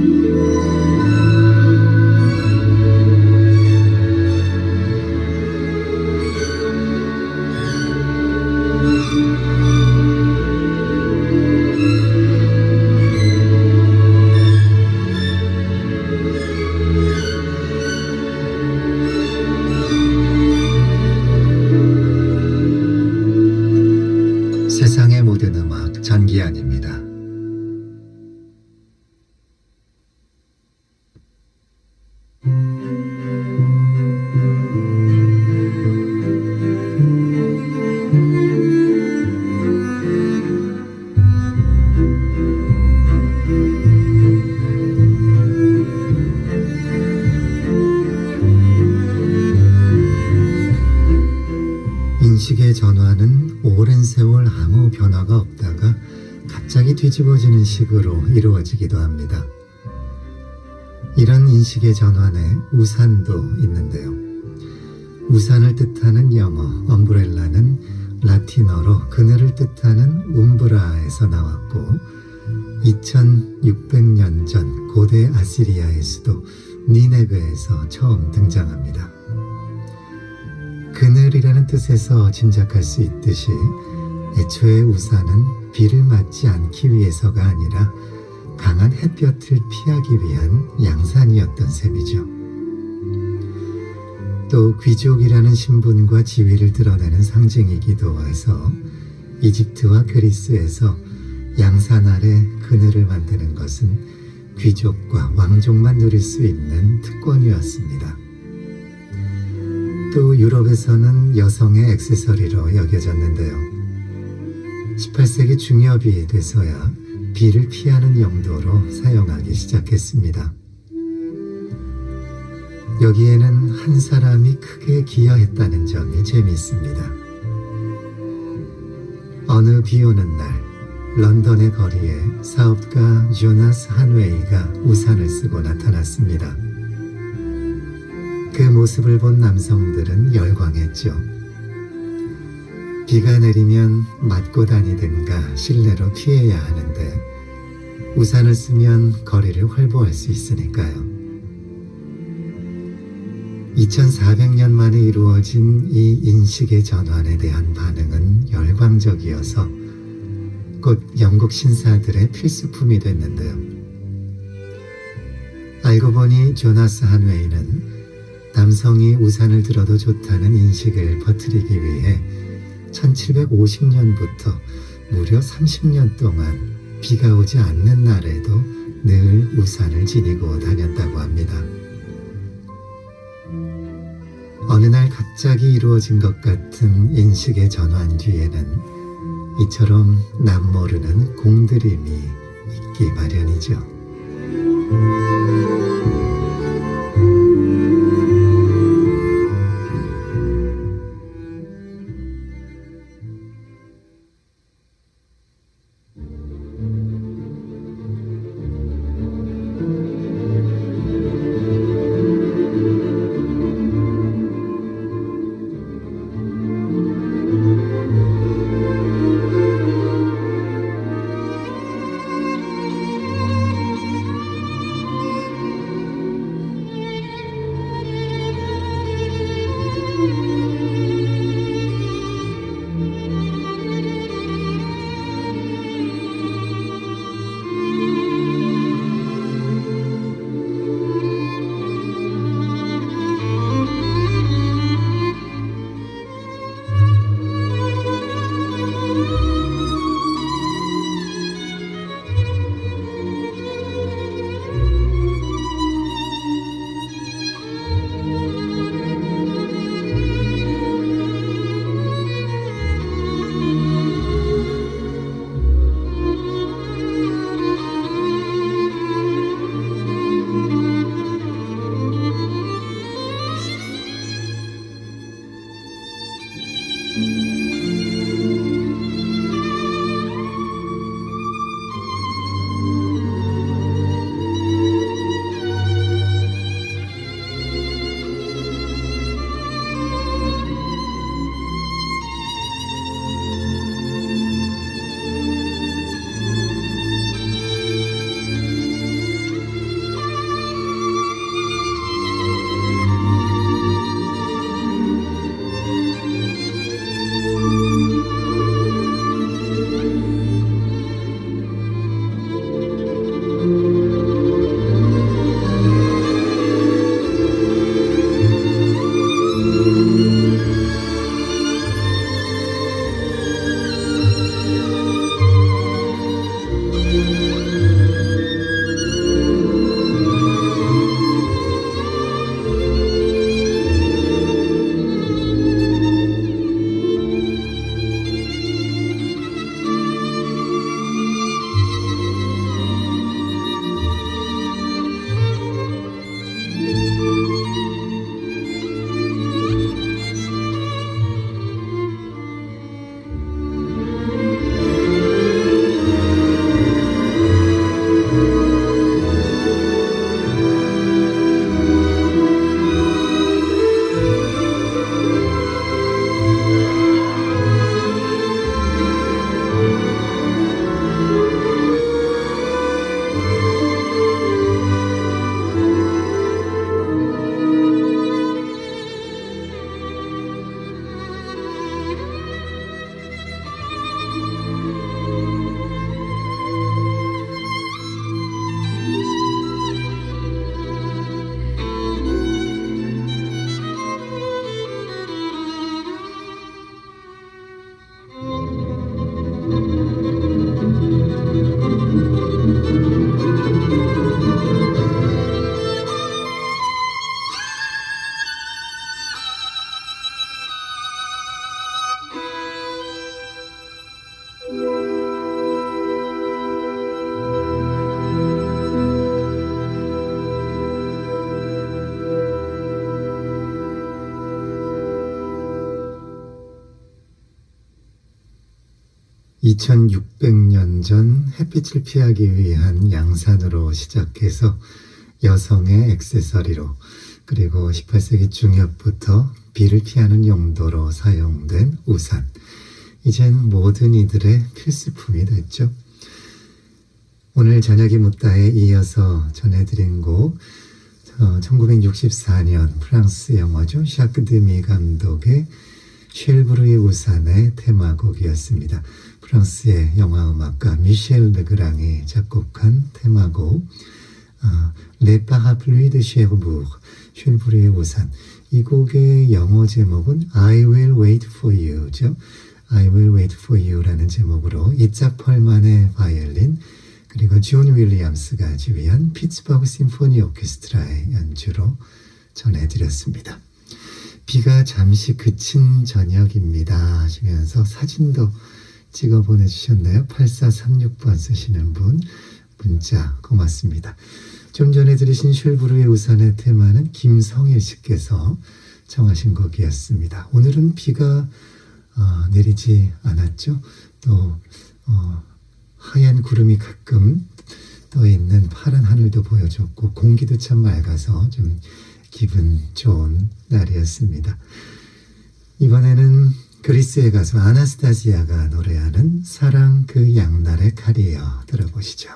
세 인식의 전환은 오랜 세월 아무 변화가 없다가 갑자기 뒤집어지는 식으로 이루어지기도 합니다. 이런 인식의 전환에 우산도 있는데요. 우산을 뜻하는 영어 엄브렐라는 라틴어로 그늘을 뜻하는 움브라에서 나왔고 2600년 전 고대 아시리아의 수도 니네베에서 처음 등장합니다. 그늘이라는 뜻에서 짐작할 수 있듯이 애초에 우산은 비를 맞지 않기 위해서가 아니라 강한 햇볕을 피하기 위한 양산이었던 셈이죠. 또 귀족이라는 신분과 지위를 드러내는 상징이기도 해서 이집트와 그리스에서 양산 아래 그늘을 만드는 것은 귀족과 왕족만 누릴 수 있는 특권이었습니다. 또 유럽에서는 여성의 액세서리로 여겨졌는데요. 18세기 중엽이 돼서야 비를 피하는 용도로 사용하기 시작했습니다. 여기에는 한 사람이 크게 기여했다는 점이 재미있습니다. 어느 비 오는 날, 런던의 거리에 사업가 조나스 한웨이가 우산을 쓰고 나타났습니다. 그 모습을 본 남성들은 열광했죠. 비가 내리면 맞고 다니든가 실내로 피해야 하는데 우산을 쓰면 거리를 활보할 수 있으니까요. 2400년 만에 이루어진 이 인식의 전환에 대한 반응은 열광적이어서 곧 영국 신사들의 필수품이 됐는데요. 알고 보니 조나스 한웨이는 남성이 우산을 들어도 좋다는 인식을 퍼뜨리기 위해 1750년부터 무려 30년 동안 비가 오지 않는 날에도 늘 우산을 지니고 다녔다고 합니다. 어느 날 갑자기 이루어진 것 같은 인식의 전환 뒤에는 이처럼 남모르는 공들임이 있기 마련이죠. 2600년 전 햇빛을 피하기 위한 양산으로 시작해서 여성의 액세서리로 그리고 18세기 중엽부터 비를 피하는 용도로 사용된 우산. 이젠 모든 이들의 필수품이 됐죠. 오늘 저녁이 묻다에 이어서 전해드린 곡, 어, 1964년 프랑스 영화죠. 샤크 드미 감독의 쉘브르의 우산의 테마곡이었습니다. 프랑스의 영화 음악가 미셸 르그랑이 작곡한 테마곡 어, 레 파라플루이 드 쉐르부르 쉘브르의 우산 이 곡의 영어 제목은 I will wait for you죠. I will wait for you라는 제목으로 이자 펄만의 바이올린 그리고 존 윌리엄스가 지휘한 피츠버그 심포니 오케스트라의 연주로 전해드렸습니다. 비가 잠시 그친 저녁입니다 하시면서 사진도 찍어 보내주셨네요. 8436번 쓰시는 분 문자 고맙습니다. 좀 전에 들으신 쉘브르의 우산의 테마는 김성일 씨께서 청하신 곡이었습니다. 오늘은 비가 어, 내리지 않았죠. 또 어, 하얀 구름이 가끔 떠 있는 파란 하늘도 보여줬고 공기도 참 맑아서 좀 기분 좋은 날이었습니다. 이번에는 그리스에 가서 아나스타시아가 노래하는 사랑 그 양날의 칼이여 들어보시죠.